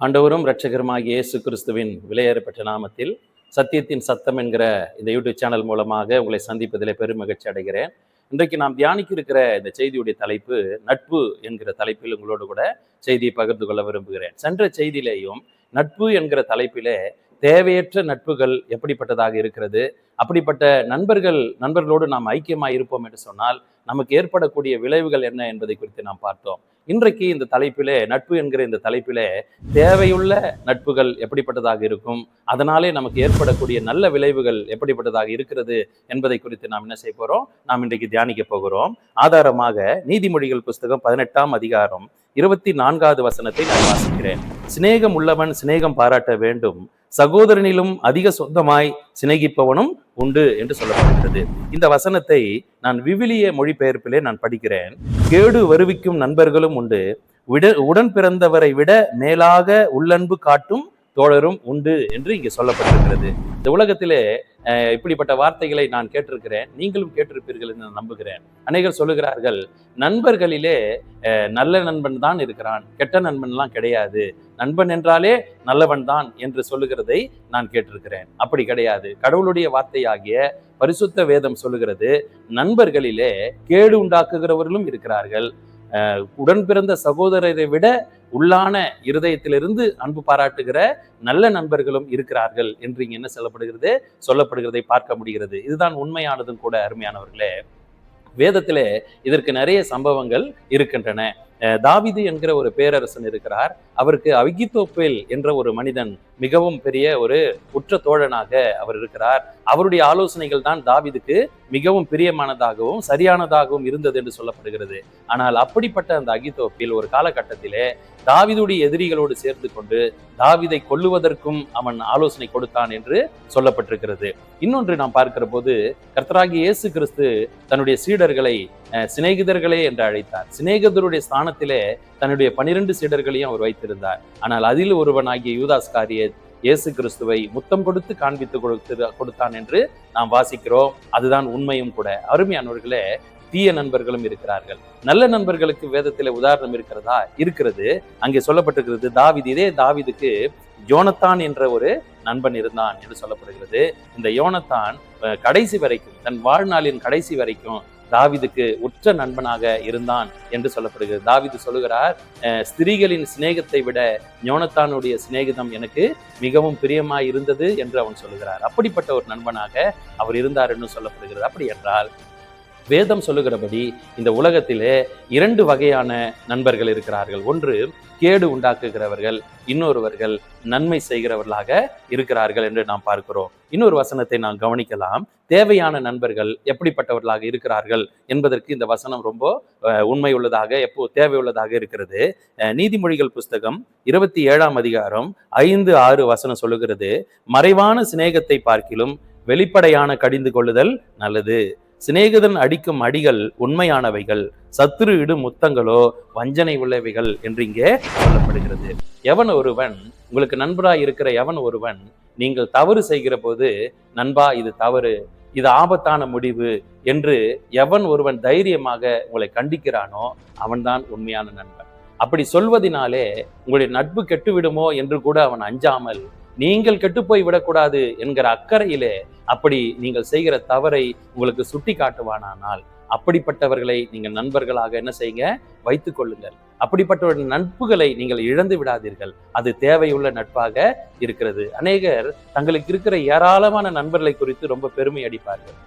ஆண்டவரும் இரட்சகருமாகிய இயேசு கிறிஸ்துவின் விலையேறப்பட்ட நாமத்தில் சத்தியத்தின் சத்தம் என்கிற இந்த யூடியூப் சேனல் மூலமாக உங்களை சந்திப்பதில் பெருமகிழ்ச்சி அடைகிறேன். இன்றைக்கு நாம் தியானிக்க இருக்கிற இந்த செய்தியுடைய தலைப்பு நட்பு என்கிற தலைப்பில் உங்களோடு கூட செய்தியை பகிர்ந்து கொள்ள விரும்புகிறேன். சென்ற செய்தியிலேயும் நட்பு என்கிற தலைப்பிலே தேவையற்ற நட்புகள் எப்படிப்பட்டதாக இருக்கிறது? அப்படிப்பட்ட நண்பர்கள் நண்பர்களோடு நாம் ஐக்கியமாக இருப்போம் என்று சொன்னால் நமக்கு ஏற்படக்கூடிய விளைவுகள் என்ன என்பதை குறித்து நாம் பார்த்தோம். இன்றைக்கு இந்த தலைப்பிலே நட்பு என்கிற இந்த தலைப்பிலே தேவையுள்ள நட்புகள் எப்படிப்பட்டதாக இருக்கும்? அதனாலே நமக்கு ஏற்படக்கூடிய நல்ல விளைவுகள் எப்படிப்பட்டதாக இருக்கிறது என்பதை குறித்து நாம் என்ன செய்ய போகிறோம் நாம் இன்றைக்கு தியானிக்க போகிறோம். ஆதாரமாக நீதிமொழிகள் புஸ்தகம் பதினெட்டாம் அதிகாரம் இருபத்தி நான்காவது வசனத்தை நான் வாசிக்கிறேன். சிநேகம் உள்ளவன் சிநேகம் பாராட்ட வேண்டும். சகோதரனிலும் அதிக சொந்தமாய் சிநேகிப்பவனும் உண்டு என்று சொல்லப்படுகிறது இந்த வசனத்தை நான் விவிலிய மொழிபெயர்ப்பிலே நான் படிக்கிறேன். கேடு வருவிக்கும் நண்பர்களும் உண்டு. விட உடன் பிறந்தவரை விட மேலாக உள்ளன்பு காட்டும் தோழரும் உண்டு என்று இங்கே சொல்லப்பட்டிருக்கிறது. இந்த உலகத்திலே இப்படிப்பட்ட வார்த்தைகளை நான் கேட்டிருக்கிறேன். நீங்களும் கேட்டிருப்பீர்கள் என்று நான் நம்புகிறேன். அநேகர் சொல்லுகிறார்கள் நண்பர்களிலே நல்ல நண்பன் தான் இருக்கிறான். கெட்ட நண்பன்லாம் கிடையாது. நண்பன் என்றாலே நல்லவன் தான் என்று சொல்லுகிறதை நான் கேட்டிருக்கிறேன். அப்படி கிடையாது. கடவுளுடைய வார்த்தையாகிய பரிசுத்த வேதம் சொல்லுகிறது நண்பர்களிலே கேடு உண்டாக்குகிறவர்களும் இருக்கிறார்கள். உடன் பிறந்த சகோதரரை விட உள்ளான இருதயத்திலிருந்து அன்பு பாராட்டுகிற நல்ல நண்பர்களும் இருக்கிறார்கள் என்று இங்கே என்ன சொல்லப்படுகிறது? சொல்லப்படுகிறதை பார்க்க முடிகிறது. இதுதான் உண்மையானதும் கூட அருமையானவர்களே. வேதத்திலே இதற்கு நிறைய சம்பவங்கள் இருக்கின்றன. தாவிது என்கிற ஒரு பேரரசன் இருக்கிறார். அவருக்கு அவிகித்தோப்பேல் என்ற ஒரு மனிதன் மிகவும் பெரிய ஒரு உற்ற தோழனாக அவர் இருக்கிறார். அவருடைய ஆலோசனைகள் தான் தாவிதுக்கு மிகவும் பிரியமானதாகவும் சரியானதாகவும் இருந்தது என்று சொல்லப்படுகிறது. ஆனால் அப்படிப்பட்ட அந்த அகித்தோப்பில் ஒரு காலகட்டத்திலே தாவிதுடைய எதிரிகளோடு சேர்ந்து கொண்டு தாவிதை கொல்லுவதற்கும் அவன் ஆலோசனை கொடுத்தான் என்று சொல்லப்பட்டிருக்கிறது. இன்னொன்று நாம் பார்க்கிற போது கர்த்தராகி இயேசு கிறிஸ்து தன்னுடைய சீடர்களை சிநேகிதர்களே என்று அழைத்தார். சிநேகிதருடைய ஸ்தானத்திலே தன்னுடைய பனிரெண்டு சீடர்களையும் அவர் வைத்திருந்தார். ஆனால் அதில் ஒருவனாகிய யூதாஸ் காரிய இயேசு கிறிஸ்துவை முத்தம் கொடுத்து காண்பித்து கொடுத்து கொடுத்தான் என்று நாம் வாசிக்கிறோம். அதுதான் உண்மையும் கூட. அருமையானவர்களே தீய நண்பர்களும் இருக்கிறார்கள். நல்ல நண்பர்களுக்கு வேதத்தில் உதாரணம் இருக்கிறதா? இருக்கிறது. அங்கே சொல்லப்பட்டிருக்கிறது தாவிது இதே தாவிதுக்கு யோனத்தான் என்ற ஒரு நண்பன் இருந்தான் என்று சொல்லப்படுகிறது. இந்த யோனத்தான் கடைசி வரைக்கும் தன் வாழ்நாளின் கடைசி வரைக்கும் தாவிதுக்கு உற்ற நண்பனாக இருந்தான் என்று சொல்லப்படுகிறது. தாவிது சொல்லுகிறார் ஸ்திரீகளின் சிநேகத்தை விட ஞோனத்தானுடைய சிநேகிதம் எனக்கு மிகவும் பிரியமாய் இருந்தது என்று அவன் சொல்லுகிறார். அப்படிப்பட்ட ஒரு நண்பனாக அவர் இருந்தார் என்று சொல்லப்படுகிறது. அப்படி என்றால் வேதம் சொல்லுகிறபடி இந்த உலகத்திலே இரண்டு வகையான நண்பர்கள் இருக்கிறார்கள். ஒன்று கேடு உண்டாக்குகிறவர்கள் இன்னொருவர்கள் நன்மை செய்கிறவர்களாக இருக்கிறார்கள் என்று நாம் பார்க்கிறோம். இன்னொரு வசனத்தை நாம் கவனிக்கலாம். தேவையான நண்பர்கள் எப்படிப்பட்டவர்களாக இருக்கிறார்கள் என்பதற்கு இந்த வசனம் ரொம்ப உண்மை உள்ளதாக எப்போ தேவையுள்ளதாக இருக்கிறது. நீதிமொழிகள் புஸ்தகம் இருபத்தி ஏழாம் அதிகாரம் ஐந்து ஆறு வசனம் சொல்லுகிறது மறைவான சிநேகத்தை பார்க்கிலும் வெளிப்படையான கடிந்து கொள்ளுதல் நல்லது. சிநேகிதன் அடிக்கும் அடிகள் உண்மையானவைகள் சத்துரு இடும் முத்தங்களோ வஞ்சனை உள்ளவைகள் என்று இங்கே சொல்லப்படுகிறது. எவன் ஒருவன் உங்களுக்கு நண்பராய் இருக்கிற எவன் ஒருவன் நீங்கள் தவறு செய்கிற போது நண்பா இது தவறு இது ஆபத்தான முடிவு என்று எவன் ஒருவன் தைரியமாக உங்களை கண்டிக்கிறானோ அவன்தான் உண்மையான நண்பன். அப்படி சொல்வதனாலே உங்களுடைய நட்பு கெட்டுவிடுமோ என்று கூட அவன் அஞ்சாமல் நீங்கள் கெட்டுப்போய் விடக்கூடாது என்கிற அக்கறையிலே அப்படி நீங்கள் செய்கிற தவறை உங்களுக்கு சுட்டி காட்டுவானானால் அப்படிப்பட்டவர்களை நீங்கள் நண்பர்களாக என்ன செய்யுங்க? வைத்துக் கொள்ளுங்கள். அப்படிப்பட்ட நட்புகளை நீங்கள் இழந்து விடாதீர்கள். அது தேவையுள்ள நட்பாக இருக்கிறது. அநேகர் தங்களுக்கு இருக்கிற ஏராளமான நண்பர்களை குறித்து ரொம்ப பெருமை அடிப்பார்கள்.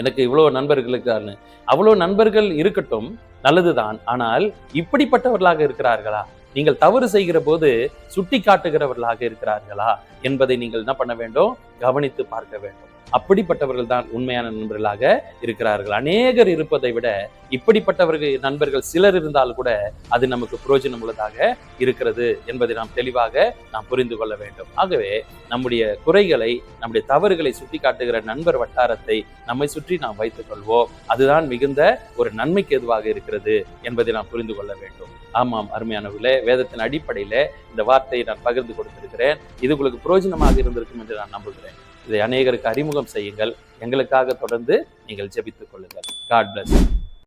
எனக்கு இவ்வளோ நண்பர்களுக்கான அவ்வளோ நண்பர்கள் இருக்கட்டும் நல்லதுதான். ஆனால் இப்படிப்பட்டவர்களாக இருக்கிறார்களா? நீங்கள் தவறு செய்கிற போது சுட்டி காட்டுகிறவர்களாக இருக்கிறார்களா என்பதை நீங்கள் என்ன பண்ண வேண்டும்? கவனித்து பார்க்க வேண்டும். அப்படிப்பட்டவர்கள் தான் உண்மையான நண்பர்களாக இருக்கிறார்கள். அநேகர் இருப்பதை விட இப்படிப்பட்டவர்கள் நண்பர்கள் சிலர் இருந்தால் கூட அது நமக்கு புரோஜனம் உள்ளதாக இருக்கிறது என்பதை நாம் தெளிவாக நாம் புரிந்து கொள்ள வேண்டும். ஆகவே நம்முடைய குறைகளை நம்முடைய தவறுகளை சுட்டி காட்டுகிற நண்பர் வட்டாரத்தை நம்மை சுற்றி நாம் வைத்துக் கொள்வோம். அதுதான் மிகுந்த ஒரு நன்மைக்கு எதுவாக இருக்கிறது என்பதை நாம் புரிந்து கொள்ள வேண்டும். ஆமாம் அருமையானவர்களே வேதத்தின் அடிப்படையில் இந்த வார்த்தையை நான் பகிர்ந்து கொடுத்திருக்கிறேன். இது உங்களுக்கு புரோஜனமாக இருந்திருக்கும் என்று நான் நம்புகிறேன். இதை அநேகருக்கு அறிமுகம் செய்யுங்கள். எங்களுக்காக தொடர்ந்து நீங்கள் ஜெபித்துக் கொள்ளுங்கள். God plus